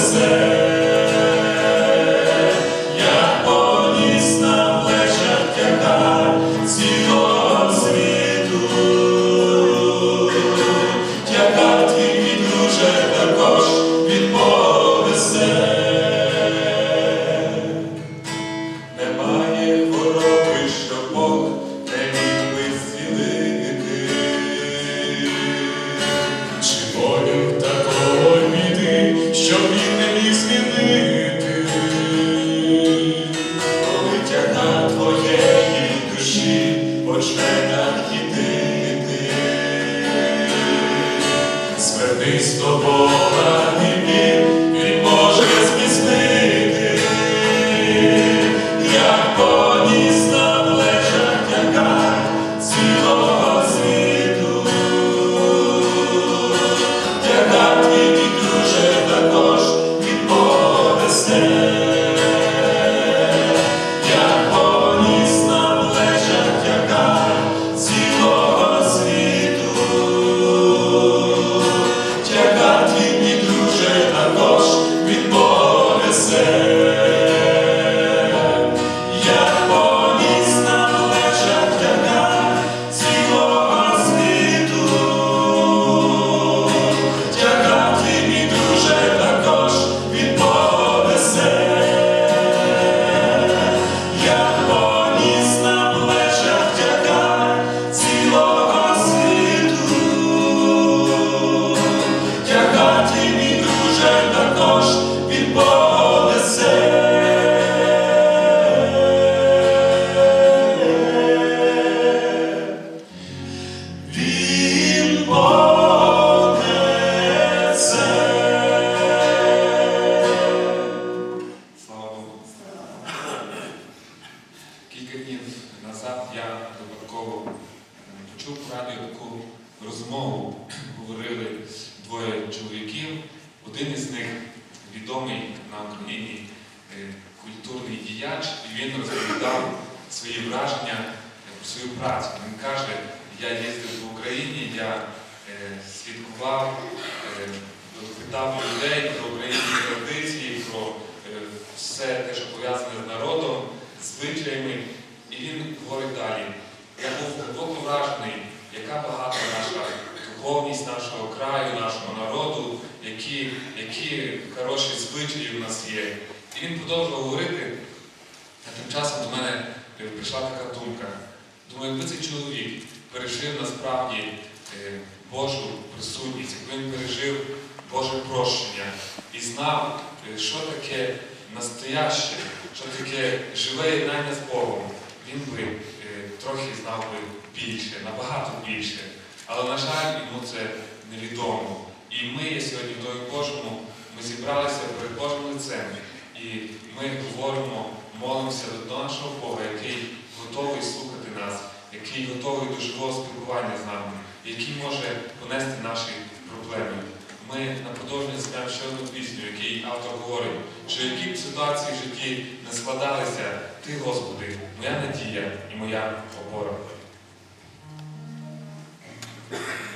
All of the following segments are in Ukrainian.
say. Духовність нашого краю, нашого народу, які, які хороші звичаї у нас є. І він продовжував говорити, а тим часом до мене прийшла така думка. Думаю, якби цей чоловік пережив насправді е, Божу присутність, якби він пережив Боже прощення і знав, е, що таке настояще, що таке живе єднання з Богом, він би е, трохи знав би більше, набагато більше. Але, на жаль, йому це невідомо. І ми сьогодні в Божому, ми зібралися перед Божим лицем. І ми говоримо, молимося до нашого Бога, який готовий слухати нас, який готовий до живого спілкування з нами, який може понести наші проблеми. Ми на продовження співаємо ще одну пісню, в якій автор говорить, що які б ситуації в житті не складалися, ти, Господи, моя надія і моя опора. you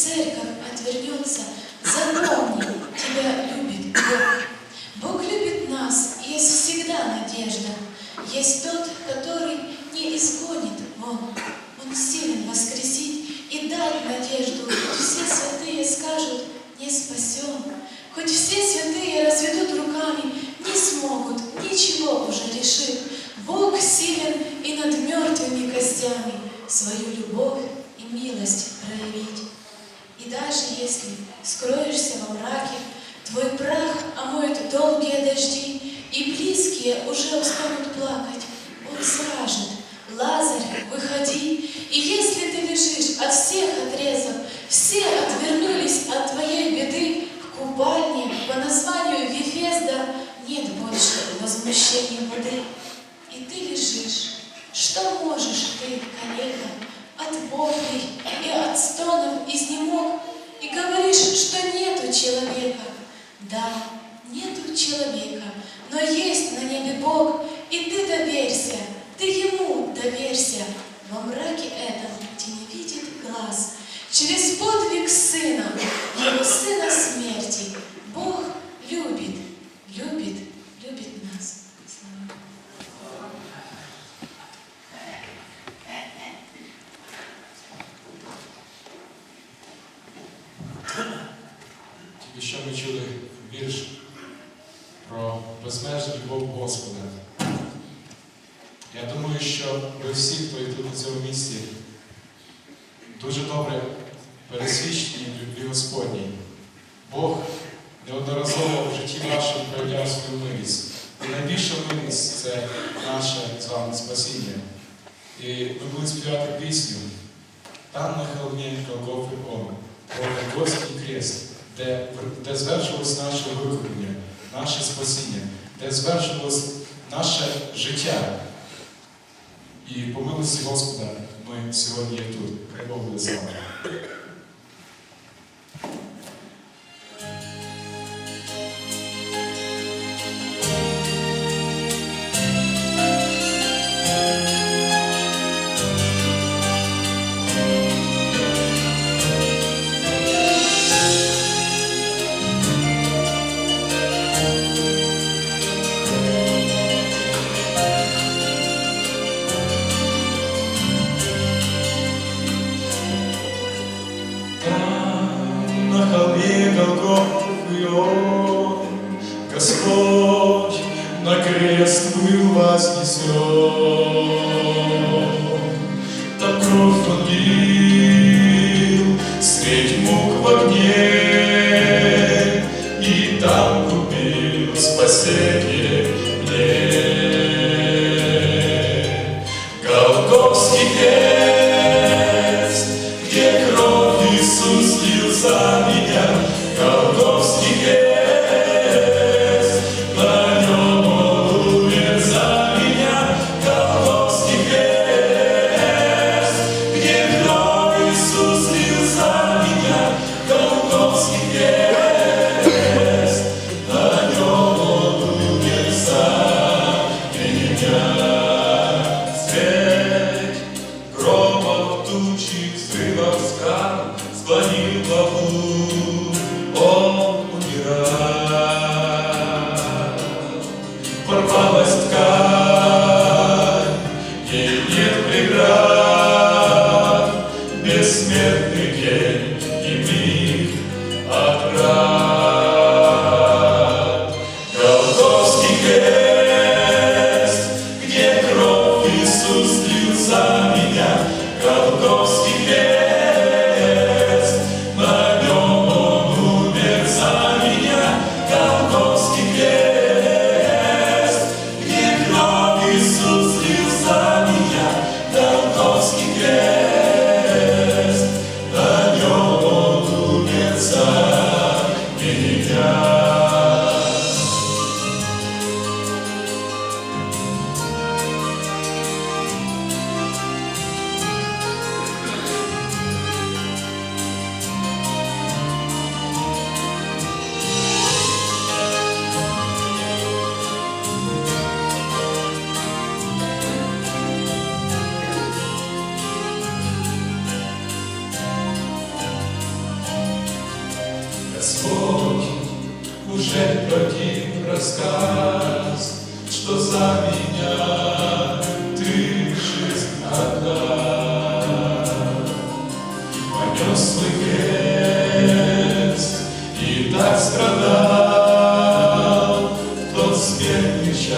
церковь отвернется, запомни, тебя любит Бог. Бог любит нас, есть всегда надежда. Есть тот, который не изгонит вон. Он силен воскресить и дать надежду. Хоть все святые скажут, не спасен. Хоть все святые разведут руками, не смогут, ничего уже решив. Бог силен и над мертвыми костями свою любовь и милость проявить. И даже если скроешься во мраке, твой прах омоет долгие дожди, и близкие уже устанут плакать, он скажет, Лазарь, выходи, и если ты лежишь от всех отрезов, все отвернулись от твоей беды, в купальне по названию Вифезда нет больше возмущения воды. И ты лежишь, что можешь ты, коллега, от воплей и от стонов слышим, что нету человека. Да, нету человека, но есть на небе Бог, и ты доверься, ты Ему доверься. Во мраке этом, где не видит глаз, через подвиг Сына, Его Сына смерти, Бог любит, любит, любит нас. дуже добре пересвідчені в любві Господній. Бог неодноразово в житті нашому проявляв свою милість. І найбільша милість це наше з вами спасіння. І ми будемо співати пісню там на холмі Голгофи Он, про Голгофський крест, де, де звершилось наше викуплення, наше спасіння, де звершилось наше життя. І помилості Господа ми сьогодні є тут. Хай Бог буде з вами.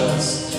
just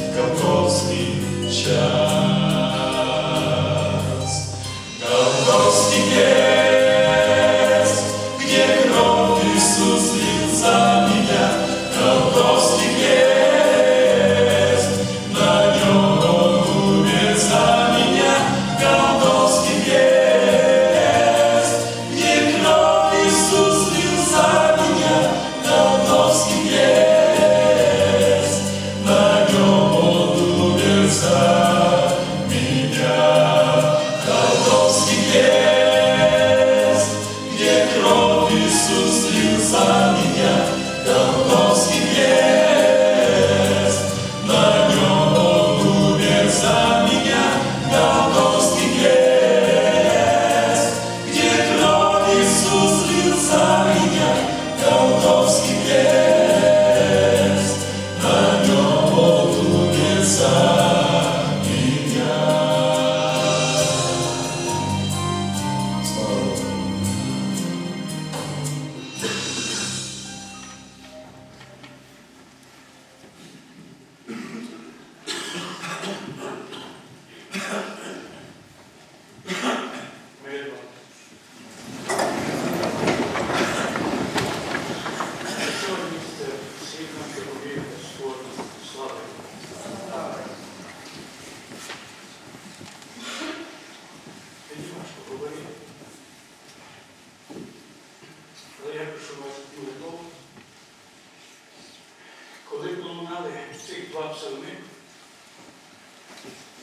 два псалми,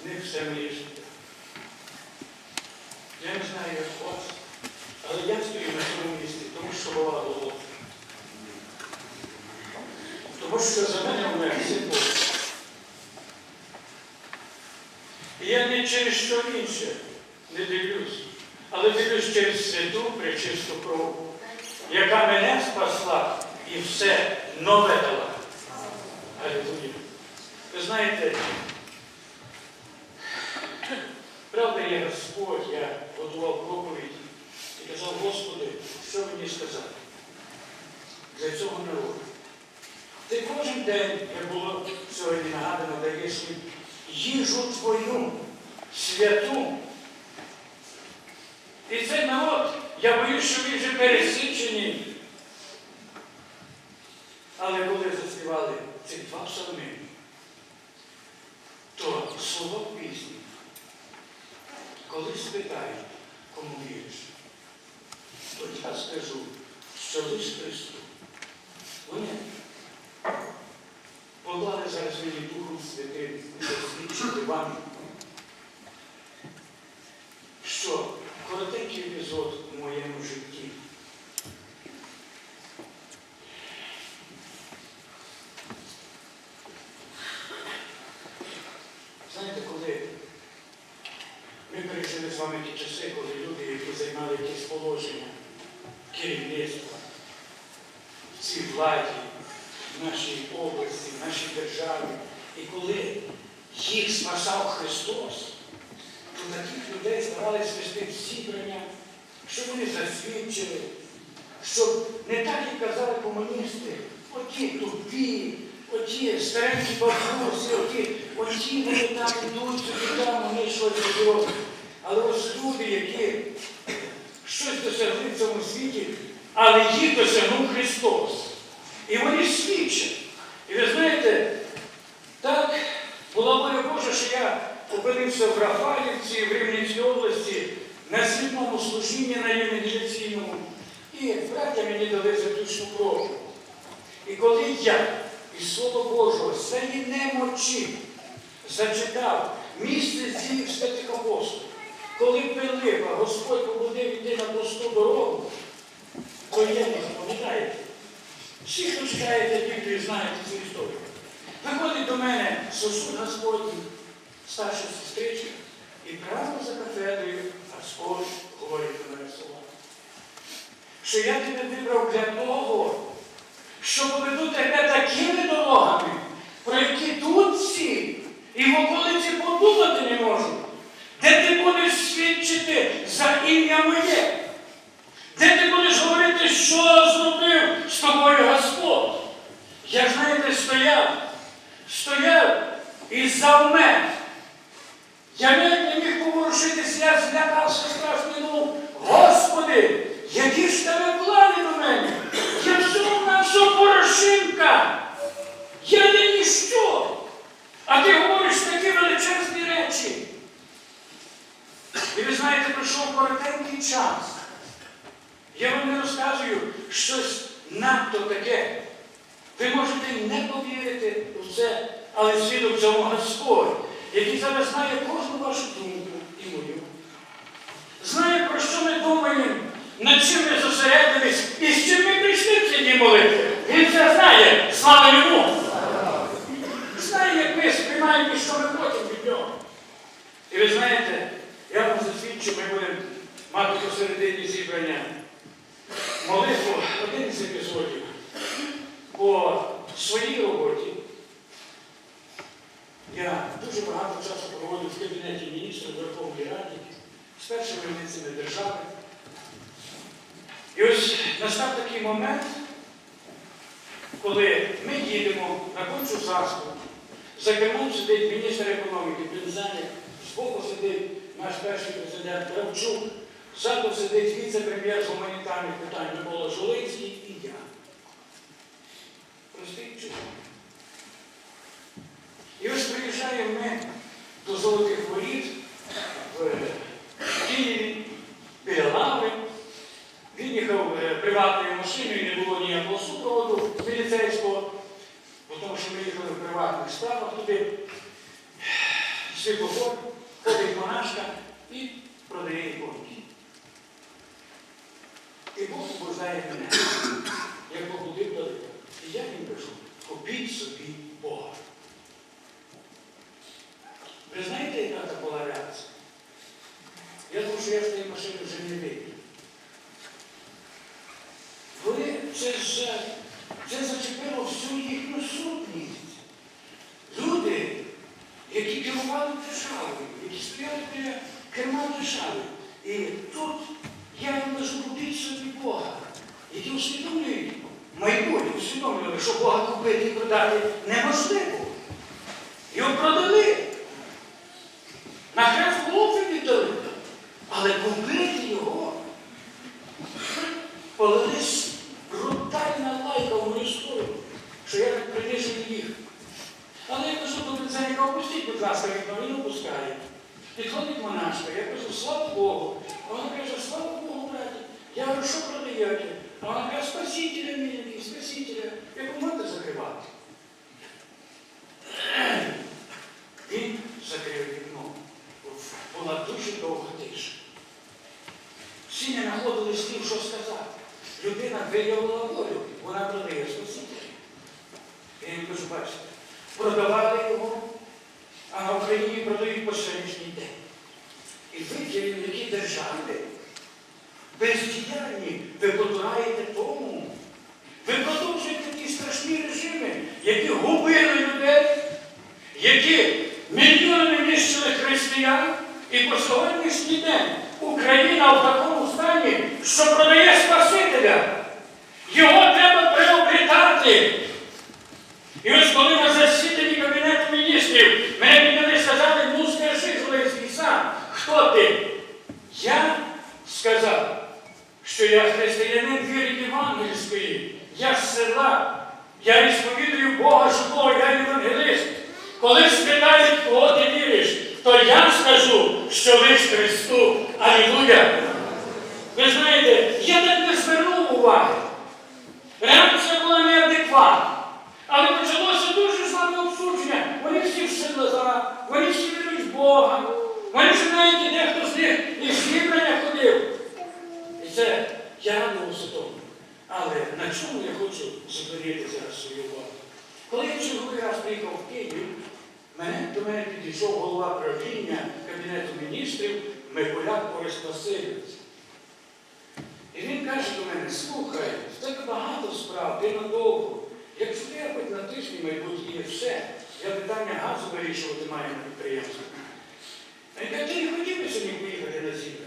в них все моє життя. Я не знаю, як у вас, але я стою на цьому місці, тому що була голова. Тому що за мене вмер син Божий. І я не через що інше не дивлюсь, але дивлюсь через святу пречисту кров, яка мене спасла і все нове дала. Ви знаєте, правда є Господь, я готував проповідь і казав, Господи, що мені сказати для цього народу. Ти кожен день, як було сьогодні нагадано, даєш їм їжу твою святу. І цей народ, я боюсь, що ви вже пересічені. Але коли заспівали ці два псалми, то слово пісні, коли спитають, кому віриш, то я скажу, що лиш Христу. Вони поклали зараз мені Духом Святим засвідчити вам, що коротенький епізод у моєму житті. Знаєте, коли ми пережили з вами ті часи, коли люди, які займали якісь положення керівництва в цій владі, нашій області, в нашій державі, і коли їх спасав Христос, то таких людей старалися вести в зібрання, щоб вони засвідчили, щоб не так, як казали комуністи, оті тупі, оті старенькі бабусі, оті, оті вони там йдуть, собі там вони щось роблять. Але ось люди, які щось досягли в цьому світі, але їх досягнув Христос. І вони свідчать. І ви знаєте, так була воля Божа, що я опинився в Рафалівці, в Рівненській області, на світному служінні на євангеляційному. І браття мені дали заключну кров. І коли я із Слова Божого цієї немочі зачитав місце зі святих апостолів, коли Пилипа Господь побудив іти на пусту дорогу, то я не пам'ятаєте. Всі, хто читаєте Біблію, знаєте цю історію. Виходить до мене сосуд Господній, старша сестричка, і прямо за кафедрою Господь говорить до мене слова. Що я тебе вибрав для того, що поведу тебе такими дорогами, про які тут всі і в околиці подумати не можуть, де ти будеш свідчити за ім'я моє. Де ти будеш говорити, що зробив тобою Господь? Я, знаєте, стояв, стояв і завмер. Я навіть не міг поворушитися, я злякався страшно думав, Господи, які ж тебе плани до мене? Я всього на всього порошинка. Я не ніщо. А ти говориш такі величезні речі. І ви знаєте, пройшов коротенький час. Я вам не розказую щось надто таке. Ви можете не повірити у це, але свідок цьому Господь, який зараз знає кожну вашу думку і мою. Знає, про що ми думаємо, над чим ми зосередились і з чим ми прийшли в ці молитви. Він це знає, слава йому! Знає, як ми сприймаємо і що ми хочемо від нього. І ви знаєте, я вам засвідчу, ми будемо мати посередині зібрання молитву один із епізодів по своїй роботі. Я дуже багато часу проводив в кабінеті міністрів Верховної Ради з першими лицями держави. І ось настав такий момент, коли ми їдемо на кончу заску, за кермом сидить міністр економіки Пензаня, збоку сидить наш перший президент Кравчук, ззаду сидить віце-прем'єр гуманітарних питань Микола Жолинський і я. Простий чоловік. І ось приїжджаємо ми до Золотих Воріт в Києві, біля Лаври. Він їхав е, приватною машиною, не було ніякого супроводу міліцейського, тому що ми їхали приватних справах туди світлофор, ходить монашка і продає іконки. І Бог побуждає мене. як побудив далеко. І я їм прийшов, купіть собі Бога. Ви знаєте, яка та була реакція? Я думаю, що я з тієї машини вже не вийду. Вони це ж це зачепило всю їхню сутність. Люди, які керували державою, які стояли біля керма держави. І тут я їм кажу, купіть собі Бога, які усвідомлюють майбутнє, усвідомлювали, що Бога купити і продати неможливо. Його продали. На хрест голови віддали. Але купити його полились брутальна лайка в мою сторону, що я так принижую їх. Але я кажу до прицельника, опустіть, будь ласка, вікно, він опускає. Підходить монашка, я кажу, слава Богу. А вона каже, слава Богу, браті. Я говорю, що? А каже, спасителя мені, спасителя. Я кажу, можете закривати. Він закрив вікно. Була дуже довга тиша. Всі не знаходили слів, що сказати. Людина виявила волю, вона продає спасителя. Я їм кажу, бачите, продавали його, а на Україні продають по сьогоднішній день. І ви, керівники держави, бездіяльні, ви потураєте тому. Ви продовжуєте ті страшні режими, які губили людей, які мільйони нищили християн, і по сьогоднішній день Україна в такому стані, що продає Спасителя. Його треба приобретати. І ось коли на засіданні Кабінету міністрів мене підняли сказали, ну скажи, Зеленський сам, ти? Я сказав, що я християнин віри євангельської, я з села, я відповідую Бога живого, я євангелист. Коли спитають, кого ти віриш, то я скажу, що лиш Христу. Алілуя! Ви знаєте, я так не звернув уваги. Реакція була неадекватна. Але почалося дуже слабе обсудження. Вони всі в Шедлаза, вони всі вірують Бога. Вони ж навіть дехто з них і зібрання ходив. І це я радувався тому. Але на чому я хочу зупинити зараз свою увагу? Коли я черговий раз приїхав в Київ, мене, до мене підійшов голова правління Кабінету міністрів Миколяк Борис Васильович. І він каже до мене, слухай, тебе багато справ, ти надовго. Якщо я хоч на тижні, мабуть, і все, я питання газу вирішувати маю на підприємстві. А він такий хотів би сьогодні поїхати на зібрання?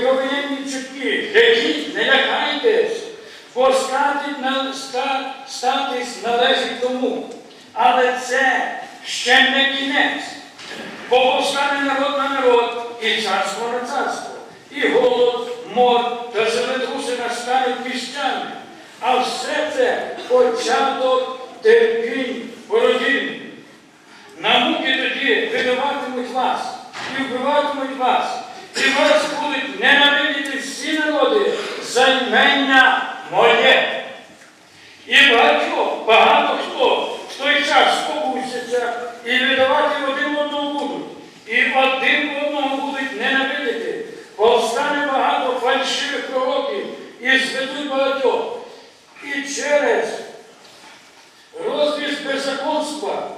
Воєнні чутки, Гетіть, не лякайтесь, бо статись належить тому. Але це ще не кінець, бо повстане народ на народ і царство на царство, і голод, мор та землетруси настануть місцями. А все це початок терпінь породінь. На муки тоді винуватимуть вас і вбиватимуть вас. І вас будуть ненавидіти всі народи займення моє. І багато, багато хто в той час спокуситься і віддавати один одного будуть. І один одного будуть ненавидіти, Повстане багато фальшивих пророків і зведуть багатьох. І через розріз беззаконства.